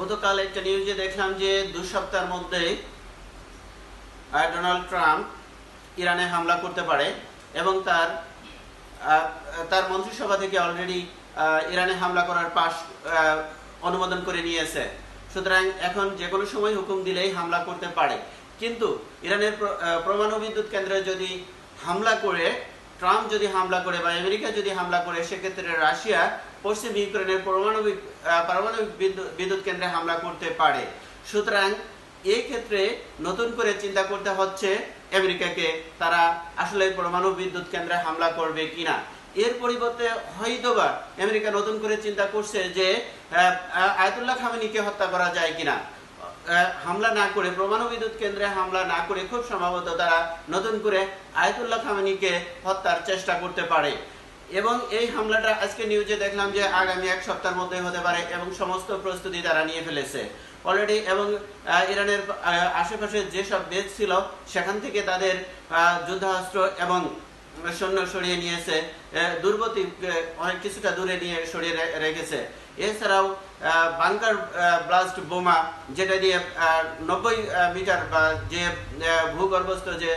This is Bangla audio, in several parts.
গতকাল একটা নিউজে দেখলাম যে দু সপ্তাহের মধ্যে ডোনাল্ড ট্রাম্প ইরানে হামলা করতে পারে এবং তার তার মন্ত্রিসভা থেকে অলরেডি ইরানে হামলা করার পাশ অনুমোদন করে নিয়েছে। সুতরাং এখন যে কোনো সময় হুকুম দিলেই হামলা করতে পারে। কিন্তু ইরানের পরমাণু বিদ্যুৎ কেন্দ্রে যদি হামলা করে ট্রাম্প যদি হামলা করে বা আমেরিকা যদি হামলা করে, সেক্ষেত্রে রাশিয়া পশ্চিম ইউক্রেনের পারমাণবিক পারমাণবিক বিদ্যুৎ- কেন্দ্রে হামলা করতে পারে। সুতরাং এই ক্ষেত্রে নতুন করে চিন্তা করতে হচ্ছে আমেরিকাকে, তারা আসলে পরমাণু বিদ্যুৎ কেন্দ্রে হামলা করবে কিনা। এর পরিবর্তে হয়তোবা আমেরিকা নতুন করে চিন্তা করছে যে আয়াতুল্লাহ খামেনিকে হত্যা করা যায় কিনা। হামলা না করে পরমাণু বিদ্যুৎ কেন্দ্রে হামলা না করে, খুব সম্ভবত তারা নতুন করে আয়াতুল্লাহ খামেনিকে হত্যার চেষ্টা করতে পারে। এবং এই হামলাটা আজকে নিউজে দেখলাম যে আগামী এক সপ্তাহের মধ্যে হতে পারে এবং সমস্ত প্রস্তুতি তারা নিয়ে ফেলেছে। অলরেডি এবং ইরানের আশেপাশে যেসব বেজ ছিল, সেখান থেকে তাদের যুদ্ধাস্ত্র এবং সৈন্য সরিয়ে নিয়েছে। দুর্গতি অনেক কিছুটা দূরে নিয়ে সরিয়ে রেখেছে। এছাড়াও বাংকার ব্লাস্ট বোমা, যেটা দিয়ে নব্বই মিটার বা যে ভূগর্ভস্থ যে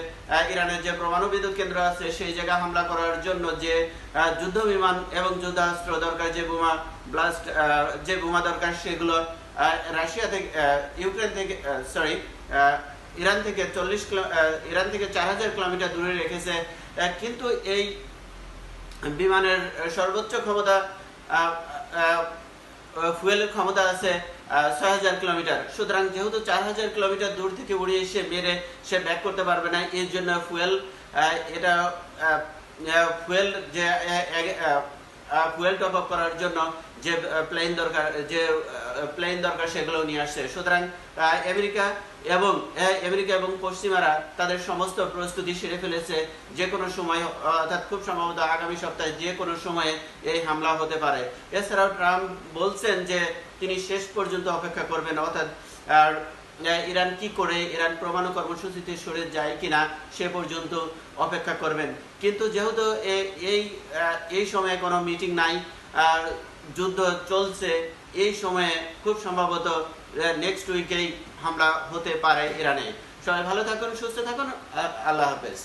ইরানের যে পরমাণু বিদ্যুৎ কেন্দ্র আছে, সেই জায়গা হামলা করার জন্য যে যুদ্ধ বিমান এবং যুদ্ধাস্ত্র দরকার, যে বোমা, ব্লাস্ট যে বোমা দরকার, সেগুলো রাশিয়া থেকে ইউক্রেন থেকে সরি ইরান থেকে চল্লিশ ইরান থেকে চার হাজার কিলোমিটার দূরে রেখেছে। কিন্তু এই বিমানের সর্বোচ্চ ক্ষমতা ফুয়েলের ক্ষমতা আছে ছয় হাজার কিলোমিটার। সুতরাং যেহেতু চার হাজার কিলোমিটার দূর থেকে উড়িয়ে সে মেরে সে ব্যাক করতে পারবে না, এর জন্য ফুয়েল এটা ফুয়েল যে ফুয়েল টপ আপ করার জন্য যে প্লেন দরকার, যে প্লেন দরকার সেগুলো নিয়ে আসছে। সুতরাং আমেরিকা এবং আমেরিকা এবং পশ্চিমারা তাদের সমস্ত প্রস্তুতি সেরে ফেলেছে যে কোনো সময়, অর্থাৎ খুব সম্ভবত আগামী সপ্তাহে যে কোনো সময়ে এই হামলা হতে পারে। এছাড়াও ট্রাম্প বলছেন যে তিনি শেষ পর্যন্ত অপেক্ষা করবেন, অর্থাৎ, আর ইরান কি করে, ইরান পরমাণু কর্মসূচিতে সরে যায় কিনা সে পর্যন্ত অপেক্ষা করবেন। কিন্তু যেহেতু এই এই সময়ে কোনো মিটিং নাই যুদ্ধ চলছে, এই সময়ে খুব সম্ভবত নেক্সট উইকেই হামলা হতে পারে ইরানে। সবাই ভালো থাকুন, সুস্থ থাকুন আল্লাহ হাফেজ।